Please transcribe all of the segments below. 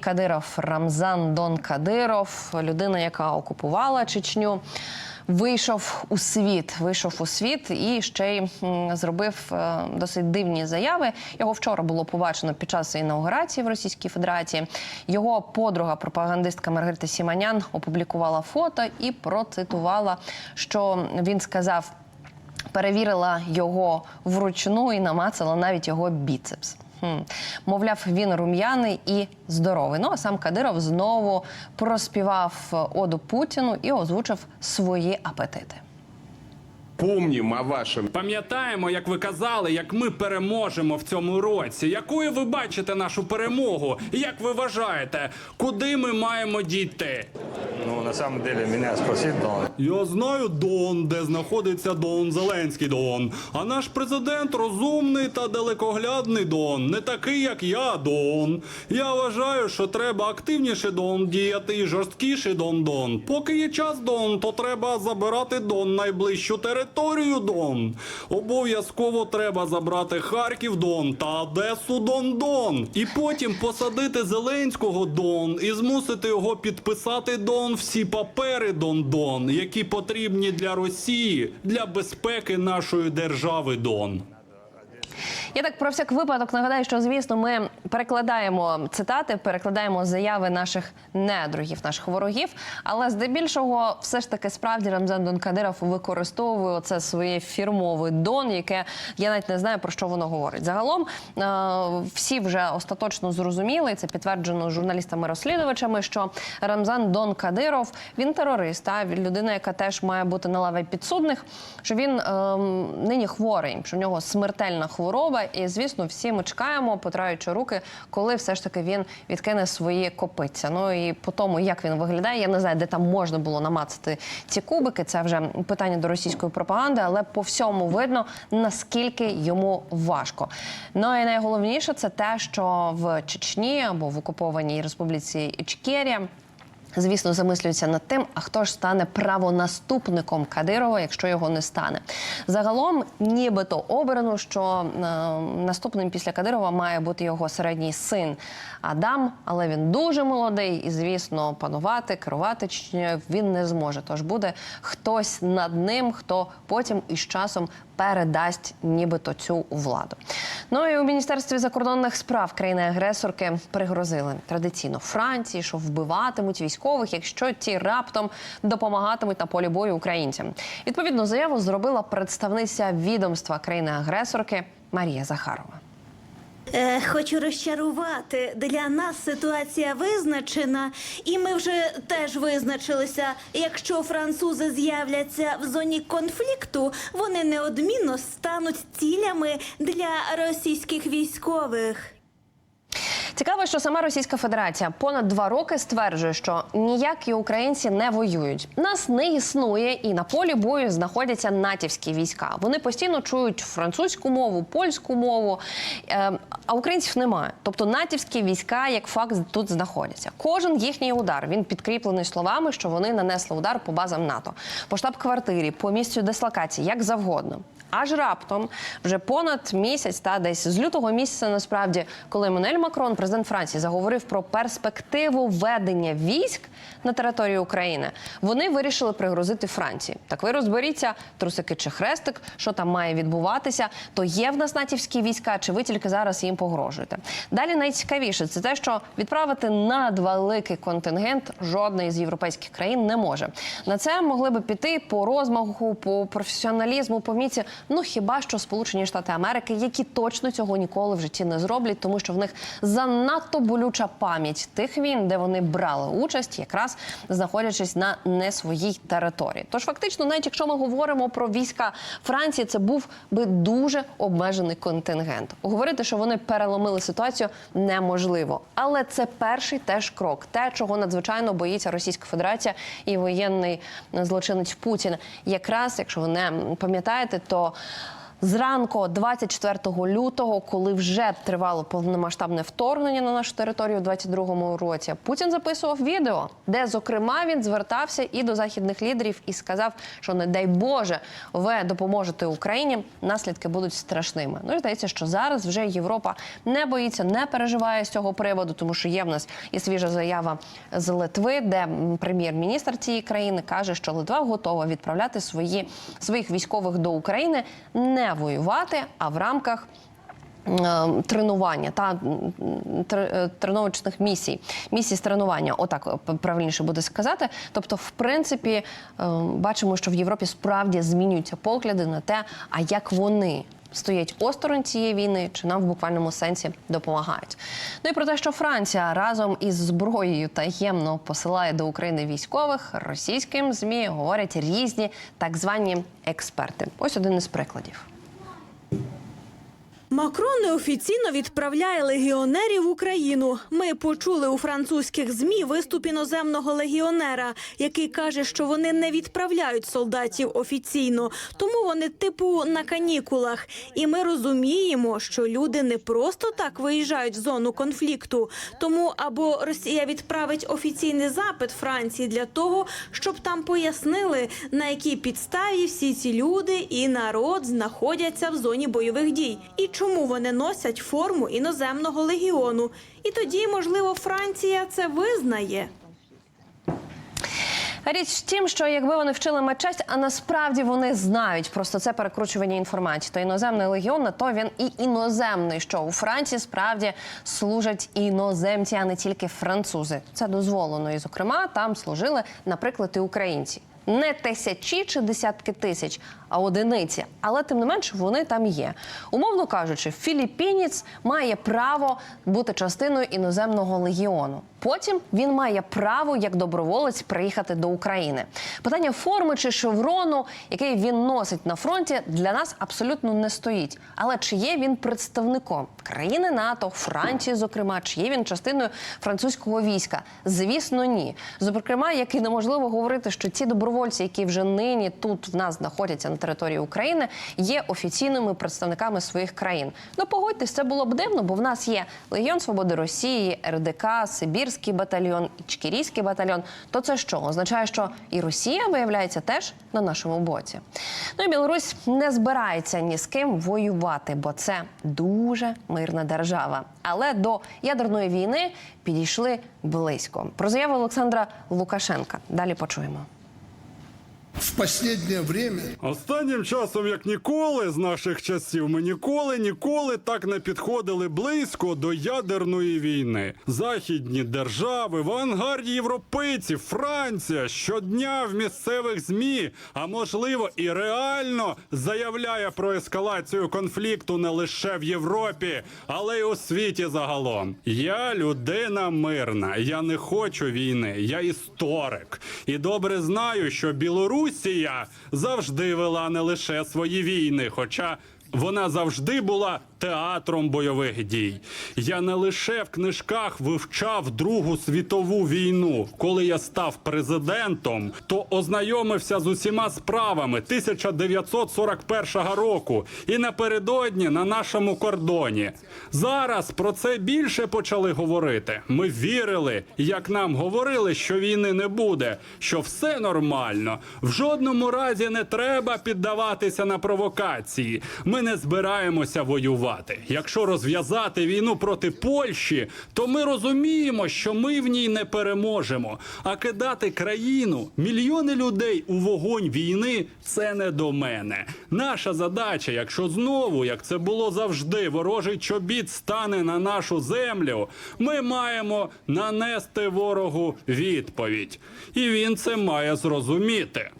Кадиров Рамзан Дон Кадиров, людина, яка окупувала Чечню. Вийшов у світ, вийшов у світ і ще й зробив е, досить дивні заяви. Його вчора було побачено під час інаугурації в Російській Федерації. Його подруга, пропагандистка Маргарита Сіманян, опублікувала фото і процитувала, що він сказав: перевірила його вручну і намацала навіть його біцепс. Хм. Мовляв, він рум'яний і здоровий. Ну а сам Кадиров знову проспівав е, оду Путіну і озвучив свої апетити. Помним о вашем Пам'ятаємо, як ви казали, як ми переможемо в цьому році. Якою ви бачите нашу перемогу? Як ви вважаєте, куди ми маємо дійти? Ну, на самом деле, меня спросить, Дон, Я знаю Дон, де знаходиться Дон Зеленський Дон. А наш президент розумний та далекоглядний Дон, не такий, як я, Дон. Я вважаю, що треба активніше Дон діяти і жорсткіше Дон Дон. Поки є час Дон, то треба забирати Дон найближчу територію Дон. Обов'язково треба забрати Харків Дон та Одесу Дон Дон. І потім посадити Зеленського Дон і змусити його підписати Дон всі папери Дон Дон, які потрібні для Росії для безпеки нашої держави Дон. Я так про всяк випадок нагадаю, що звісно ми перекладаємо цитати, перекладаємо заяви наших недругів, наших ворогів. Але здебільшого, все ж таки, справді Рамзан Дон Кадиров використовує це своє фірмове дон, яке я навіть не знаю про що воно говорить. Загалом е, всі вже остаточно зрозуміли, це підтверджено журналістами-розслідувачами, що Рамзан Дон Кадиров він терорист, а людина, яка теж має бути на лаві підсудних. Що він е, нині хворий, що в нього смертельна хвороба, і звісно, всі ми чекаємо, потираючи руки, коли все ж таки він відкине свої копиця. Ну і по тому, як він виглядає, я не знаю, де там можна було намацати ці кубики. Це вже питання до російської пропаганди, але по всьому видно наскільки йому важко. Ну і найголовніше це те, що в Чечні або в окупованій республіці Ічкерія Звісно, замислюються над тим, а хто ж стане правонаступником Кадирова, якщо його не стане. Загалом, нібито обрано, що е, наступним після Кадирова має бути його середній син Адам, але він дуже молодий, і звісно, панувати, керувати Чечнею він не зможе. Тож буде хтось над ним, хто потім із часом передасть нібито цю владу. Ну і у міністерстві закордонних справ країни-агресорки пригрозили традиційно Франції, що вбиватимуть військових, якщо ті раптом допомагатимуть на полі бою українцям. Відповідну заяву зробила представниця відомства країни-агресорки Марія Захарова. Е, Хочу розчарувати. Для нас ситуація визначена, і ми вже теж визначилися. Якщо французи з'являться в зоні конфлікту, вони неодмінно стануть цілями для російських військових. Цікаво, що сама Російська Федерація понад два роки стверджує, що ніякі українці не воюють. Нас не існує, і на полі бою знаходяться натівські війська. Вони постійно чують французьку мову, польську мову, е, а українців немає. Тобто натівські війська, як факт, тут знаходяться. Кожен їхній удар він підкріплений словами, що вони нанесли удар по базам НАТО, по штаб-квартирі, по місцю дислокації, як завгодно. Аж раптом, вже понад місяць, та десь з лютого місяця, насправді, коли Еммануель Макрон, президент Франції, заговорив про перспективу ведення військ на території України, вони вирішили пригрозити Франції. Так ви розберіться, трусики чи хрестик, що там має відбуватися, то є в нас натівські війська, чи ви тільки зараз їм погрожуєте? Далі найцікавіше це те, що відправити надвеликий контингент жодної з європейських країн не може. На це могли би піти по розмаху, по професіоналізму, по вміці. Ну хіба що Сполучені Штати Америки, які точно цього ніколи в житті не зроблять, тому що в них занадто болюча пам'ять тих війн, де вони брали участь, якраз знаходячись на не своїй території. Тож фактично, навіть якщо ми говоримо про війська Франції, це був би дуже обмежений контингент. Говорити, що вони переломили ситуацію, неможливо. Але це перший теж крок, те, чого надзвичайно боїться Російська Федерація і воєнний злочинець Путін. Якраз, якщо ви не пам'ятаєте, то Зранку 24 лютого, коли вже тривало повномасштабне вторгнення на нашу територію у 22-му році, Путін записував відео, де зокрема він звертався і до західних лідерів і сказав, що не дай Боже, ви допоможете Україні. Наслідки будуть страшними. Ну і здається, що зараз вже Європа не боїться, не переживає з цього приводу, тому що є в нас і свіжа заява з Литви, де прем'єр-міністр цієї країни каже, що Литва готова відправляти свої своїх військових до України не воювати, а в рамках. е, Тренування та е, тренувачних місій, місій з тренування, отак е, правильніше буде сказати. Тобто, в принципі, бачимо, що в Європі справді змінюються погляди на те, а як вони стоять осторонь цієї війни, чи нам в буквальному сенсі допомагають. Ну і про те, що Франція разом із зброєю таємно посилає до України військових, російським змі говорять різні так звані експерти. Ось один із прикладів. Макрон неофіційно відправляє легіонерів в Україну. Ми почули у французьких змі виступ іноземного легіонера, який каже, що вони не відправляють солдатів офіційно, тому вони типу на канікулах. І ми розуміємо, що люди не просто так виїжджають в зону конфлікту. Тому або Росія відправить офіційний запит Франції для того, щоб там пояснили, на якій підставі всі ці люди і народ знаходяться в зоні бойових дій, і чому вони носять форму іноземного легіону. І тоді, можливо, Франція це визнає. Річ в тім, що якби вони вчили матчасть, а насправді вони знають просто це перекручування інформації. То іноземний легіон на то він і іноземний. Що у Франції справді служать іноземці, а не тільки французи. Це дозволено. І зокрема там служили, наприклад, і українці. Не тисячі чи десятки тисяч, а одиниці. Але тим не менш вони там є. Умовно кажучи, філіппінець має право бути частиною іноземного легіону. Потім він має право як доброволець приїхати до України. Питання форми чи шеврону, який він носить на фронті, для нас абсолютно не стоїть. Але чи є він представником країни НАТО, Франції, зокрема, чи є він частиною французького війська? Звісно, ні. Зокрема, як і неможливо говорити, що ці добровольці, які вже нині тут в нас знаходяться на території України, є офіційними представниками своїх країн. Ну погодьтесь, це було б дивно, бо в нас є Легіон Свободи Росії, РДК, Сибірський батальйон, і Чкірійський батальйон. То це що означає, що і Росія виявляється теж на нашому боці. Ну і Білорусь не збирається ні з ким воювати, бо це дуже мирна держава. Але до ядерної війни підійшли близько. Про заяву Олександра Лукашенка. Далі почуємо. В последнее время Останнім часом, як ніколи з наших часів, ми ніколи ніколи так не підходили близько до ядерної війни. Західні держави, в авангарді європейців, Франція щодня в місцевих змі, а можливо і реально заявляє про ескалацію конфлікту не лише в Європі, але й у світі загалом. Я людина мирна. Я не хочу війни. Я історик і добре знаю, що Білорусія завжди вела не лише свої війни, хоча вона завжди була театром бойових дій. Я не лише в книжках вивчав Другу світову війну. Коли я став президентом, то ознайомився з усіма справами 1941 року і напередодні на нашому кордоні. Зараз про це більше почали говорити. Ми вірили, як нам говорили, що війни не буде, що все нормально. В жодному разі не треба піддаватися на провокації. Ми не збираємося воювати. Якщо розв'язати війну проти Польщі, то ми розуміємо, що ми в ній не переможемо. А кидати країну, мільйони людей у вогонь війни це не до мене. Наша задача, якщо знову, як це було завжди, ворожий чобіт стане на нашу землю, ми маємо нанести ворогу відповідь. І він це має зрозуміти.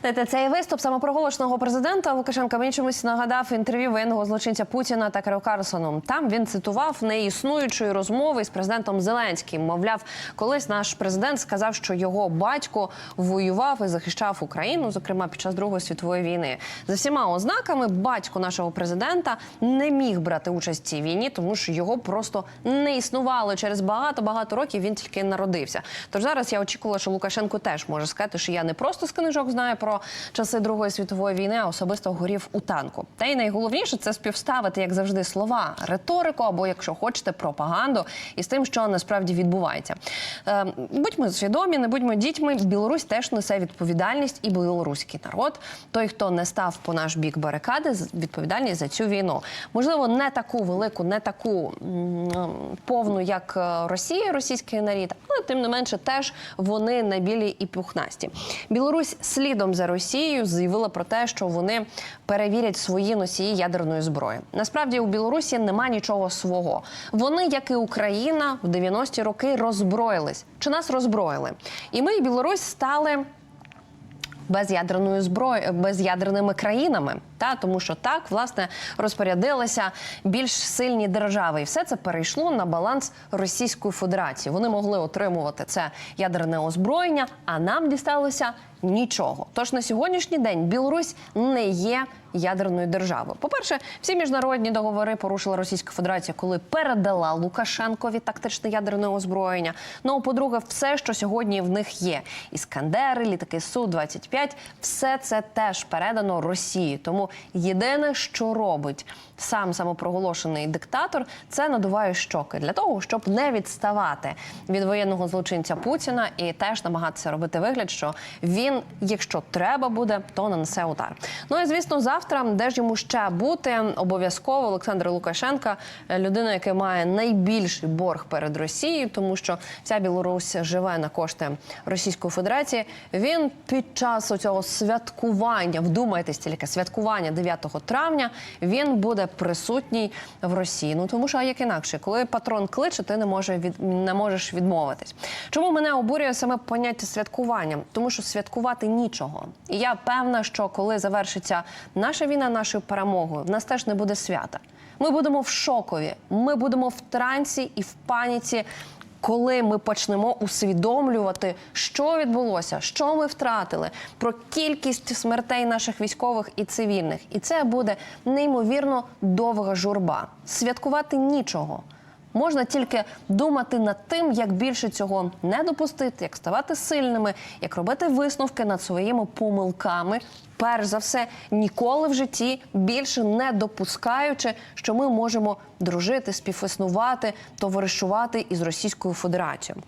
Знаєте, цей виступ самопроголошеного президента Лукашенка мені чомусь нагадав інтерв'ю воєнного злочинця Путіна Такеру Карлсону. Там він цитував неіснуючої розмови з президентом Зеленським. Мовляв, колись наш президент сказав, що його батько воював і захищав Україну, зокрема під час Другої світової війни. За всіма ознаками, батько нашого президента не міг брати участь в цій війні, тому що його просто не існувало. Через багато багато років він тільки народився. Тож зараз я очікувала, що Лукашенко теж може сказати, що я не просто з книжок знає про часи Другої світової війни, а особисто горів у танку. Та й найголовніше це співставити, як завжди, слова, риторику або, якщо хочете, пропаганду із тим, що насправді відбувається. Е, будьмо свідомі, не будьмо дітьми. Білорусь теж несе відповідальність, і білоруський народ, той, хто не став по наш бік барикади, відповідальність за цю війну. Можливо, не таку велику, не таку повну, як е, Росія, російський нарід, але тим не менше теж вони на білі і пухнасті. Білорусь слідом за Росією заявила про те, що вони перевірять свої носії ядерної зброї. Насправді у Білорусі нема нічого свого. Вони, як і Україна, в 90-ті роки роззброїлись. Чи нас роззброїли? І ми, і Білорусь, стали безядерною зброєю, безядерними країнами. Та тому, що так власне розпорядилися більш сильні держави, і все це перейшло на баланс Російської Федерації. Вони могли отримувати це ядерне озброєння, а нам дісталося нічого. Тож на сьогоднішній день Білорусь не є ядерною державою. По перше, всі міжнародні договори порушила Російська Федерація, коли передала Лукашенкові тактичне ядерне озброєння. Ну по-друге, все, що сьогодні в них є: іскандери, літаки су 25 все це теж передано Росії. Тому єдине, що робить сам самопроголошений диктатор, це надуває щоки для того, щоб не відставати від воєнного злочинця Путіна і теж намагатися робити вигляд, що він, якщо треба буде, то нанесе удар. Ну і звісно, завтра, де ж йому ще бути, обов'язково Олександр Лукашенка, е, людина, яка має найбільший борг перед Росією, тому що вся Білорусь живе на кошти Російської Федерації. Він під час цього святкування, вдумайтесь тільки святкування 9 травня, він буде присутній в Росії. Ну тому що а як інакше, коли патрон кличе, ти не може від не можеш відмовитись. Чому мене обурює саме поняття святкування? Тому що святкувати нічого. І я певна, що коли завершиться наша війна нашою перемогою, в нас теж не буде свята. Ми будемо в шокові, ми будемо в трансі і в паніці. Коли ми почнемо усвідомлювати, що відбулося, що ми втратили, про кількість смертей наших військових і цивільних, і це буде неймовірно довга журба. Святкувати нічого. Можна тільки думати над тим, як більше цього не допустити, як ставати сильними, як робити висновки над своїми помилками. Перш за все, ніколи в житті більше не допускаючи, що ми можемо дружити, співіснувати, товаришувати із Російською Федерацією.